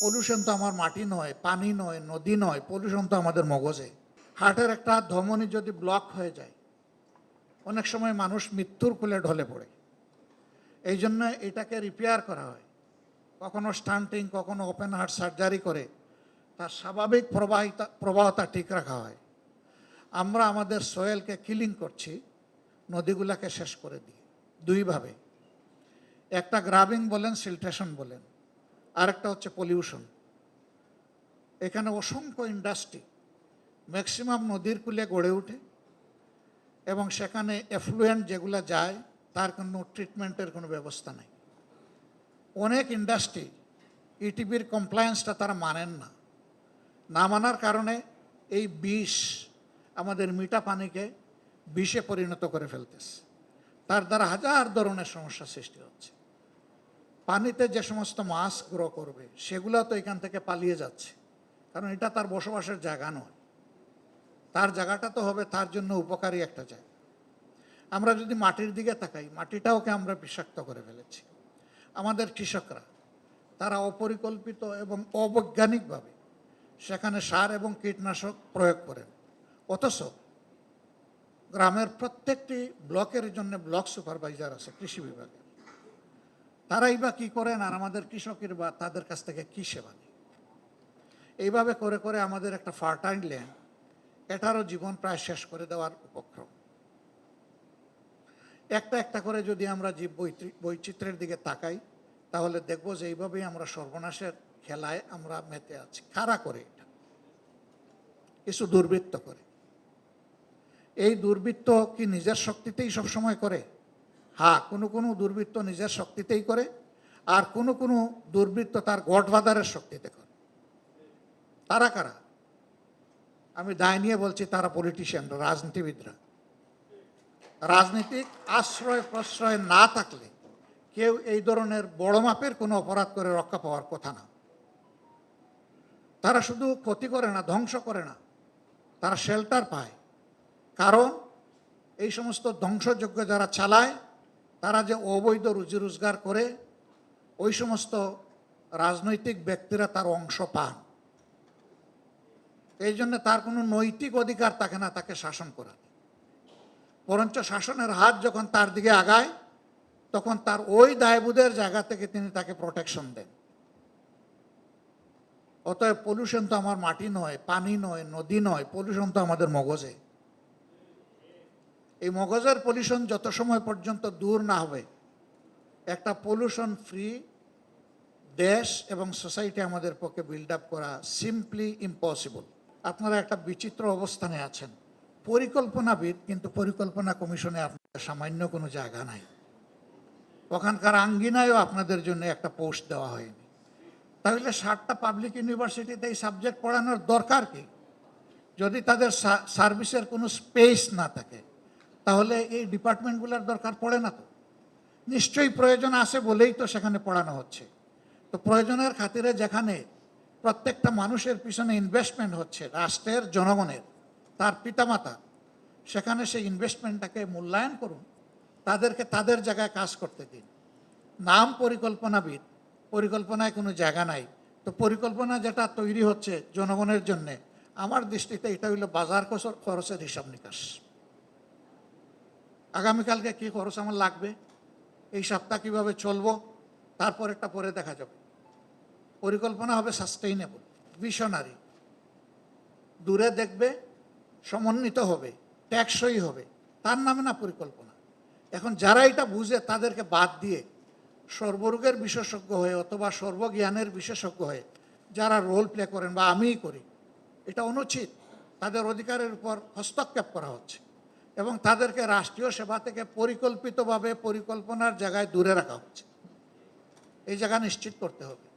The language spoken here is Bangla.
পলিউশন তো আমার মাটি নয়, পানি নয়, নদী নয় পলিউশন তো আমাদের মগজে। হার্টের একটা ধমনী যদি ব্লক হয়ে যায়, অনেক সময় মানুষ মৃত্যুর কুলে ঢলে পড়ে। এই জন্য এটাকে রিপেয়ার করা হয়। কখনো স্টান্টিং কখনো ওপেন হার্ট সার্জারি করে তার স্বাভাবিক প্রবাহিতা, প্রবাহতা ঠিক রাখা হয়। আমরা আমাদের সোয়েলকে কিলিং করছি, নদীগুলাকে শেষ করে দিই। দুইভাবে। একটা গ্রাবিং বলেন সিলট্রেশন বলেন। আরেকটা হচ্ছে পলিউশন এখানে অসংখ্য ইন্ডাস্ট্রি ম্যাক্সিমাম নদীর কূলে গড়ে ওঠে এবং সেখানে এফ্লুয়েন্ট যেগুলো যায়, তার কোনো ট্রিটমেন্টের কোনো ব্যবস্থা নেই। অনেক ইন্ডাস্ট্রি ইটিভির কমপ্লায়েন্সটা তারা মানেন না। না মানার কারণে এই বিষ আমাদের মিঠা পানিকে বিষে পরিণত করে ফেলতেছে। তার দ্বারা হাজার ধরনের সমস্যা সৃষ্টি হচ্ছে। পানিতে যে সমস্ত মাছ গ্রো করবে, সেগুলো তো এখান থেকে পালিয়ে যাচ্ছে। কারণ এটা তার বসবাসের জায়গা নয়। তার জায়গাটা তো হবে তার জন্য উপকারী একটা জায়গা। আমরা যদি মাটির দিকে তাকাই, মাটিটাওকে আমরা বিষাক্ত করে ফেলেছি। আমাদের কৃষকরা, তারা অপরিকল্পিত এবং অবৈজ্ঞানিকভাবে সেখানে সার এবং কীটনাশক প্রয়োগ করেন। অথচ গ্রামের প্রত্যেকটি ব্লকের জন্য ব্লক সুপারভাইজার আছে কৃষি বিভাগে তারাই বা কী করেন আর আমাদের কৃষকের বা তাদের কাছ থেকে কী সেবা নেই এইভাবে করে করে আমাদের একটা ফার্টাইল ল্যান্ড এটারও জীবন প্রায় শেষ করে দেওয়ার উপক্রম। একটা একটা করে যদি আমরা জীব বৈচিত্র্যের দিকে তাকাই, তাহলে দেখব যে এইভাবেই আমরা সর্বনাশের খেলায় আমরা মেতে আছি। কারা করে এটা? কিছু দুর্বৃত্ত করে। এই দুর্বৃত্ত কি নিজের শক্তিতেই সবসময় করে? হ্যাঁ কোনো কোনো দুর্বৃত্ত নিজের শক্তিতেই করে, আর কোনো কোনো দুর্বৃত্ত তার গডফাদারের শক্তিতে করে। তারা কারা? আমি দায় নিয়ে বলছি তারা পলিটিশিয়ানরা রাজনীতিবিদরা। রাজনীতিক আশ্রয় প্রশ্রয় না থাকলে কেউ এই ধরনের বড় মাপের কোনো অপরাধ করে রক্ষা পাওয়ার কথা না। তারা শুধু ক্ষতি করে না, ধ্বংস করে না। তারা শেল্টার পায়। কারণ এই সমস্ত ধ্বংসযোগ্য যারা চালায় তারা যে অবৈধ রুজি রোজগার করে, ওই সমস্ত রাজনৈতিক ব্যক্তিরা তার অংশ পান। এই জন্য তার কোনো নৈতিক অধিকার থাকে না তাকে শাসন করার। বরঞ্চ শাসনের হাত যখন তার দিকে আগায়, তখন তার ওই দায়বোধের জায়গা থেকে তিনি তাকে প্রোটেকশন দেন। অতএব পলিউশন তো আমার মাটি নয়, পানি নয়, নদী নয় পলিউশন তো আমাদের মগজে। এই মগজের পলিউশন যত সময় পর্যন্ত দূর না হবে, একটা পলিউশন ফ্রি দেশ এবং সোসাইটি আমাদের পক্ষে বিল্ড আপ করা সিম্পলি ইম্পসিবল আপনারা একটা বিচিত্র অবস্থানে আছেন। পরিকল্পনাবিদ, কিন্তু পরিকল্পনা কমিশনে আপনাদের সামান্য কোনো জায়গা নাই। ওখানকার আঙ্গিনায়ও আপনাদের জন্য একটা পোস্ট দেওয়া হয়নি। তাহলে ষাটটা পাবলিক ইউনিভার্সিটিতে এই সাবজেক্ট পড়ানোর দরকার কি? যদি তাদের সার্ভিসের কোনো স্পেস না থাকে তাহলে এই ডিপার্টমেন্টগুলোর দরকার পড়ে না তো। নিশ্চয়ই প্রয়োজন আছে বলেই তো সেখানে পড়ানো হচ্ছে। তো প্রয়োজনের খাতিরে যেখানে প্রত্যেকটা মানুষের পিছনে ইনভেস্টমেন্ট হচ্ছে, রাষ্ট্রের, জনগণের, তার পিতামাতা, সেখানে সেই ইনভেস্টমেন্টটাকে মূল্যায়ন করুন, তাদেরকে তাদের জায়গায় কাজ করতে দিন। নাম পরিকল্পনাবিদ, পরিকল্পনায় কোনো জায়গা নাই। তো পরিকল্পনা যেটা তৈরি হচ্ছে জনগণের জন্যে, আমার দৃষ্টিতে এটা হইল বাজার খরচের হিসাব নিকাশ। আগামীকালকে কী খরচ আমার লাগবে? এই সপ্তাহ কীভাবে চলবো? তারপর একটা পরে দেখা যাবে। পরিকল্পনা হবে সাস্টেইনেবল ভিশনারি দূরে দেখবে, সমন্বিত হবে ট্যাক্সই হবে। তার নামে না পরিকল্পনা। এখন যারা এটা বুঝে, তাদেরকে বাদ দিয়ে সর্বরোগের বিশেষজ্ঞ হয়ে অথবা সর্বজ্ঞানের বিশেষজ্ঞ হয়ে যারা রোল প্লে করেন বা আমিই করি, এটা অনুচিত। তাদের অধিকারের উপর হস্তক্ষেপ করা হচ্ছে। এবং তাদেরকে রাষ্ট্রীয় সেবা থেকে পরিকল্পিতভাবে পরিকল্পনার জায়গায় দূরে রাখা হচ্ছে। এই জায়গা নিশ্চিত করতে হবে।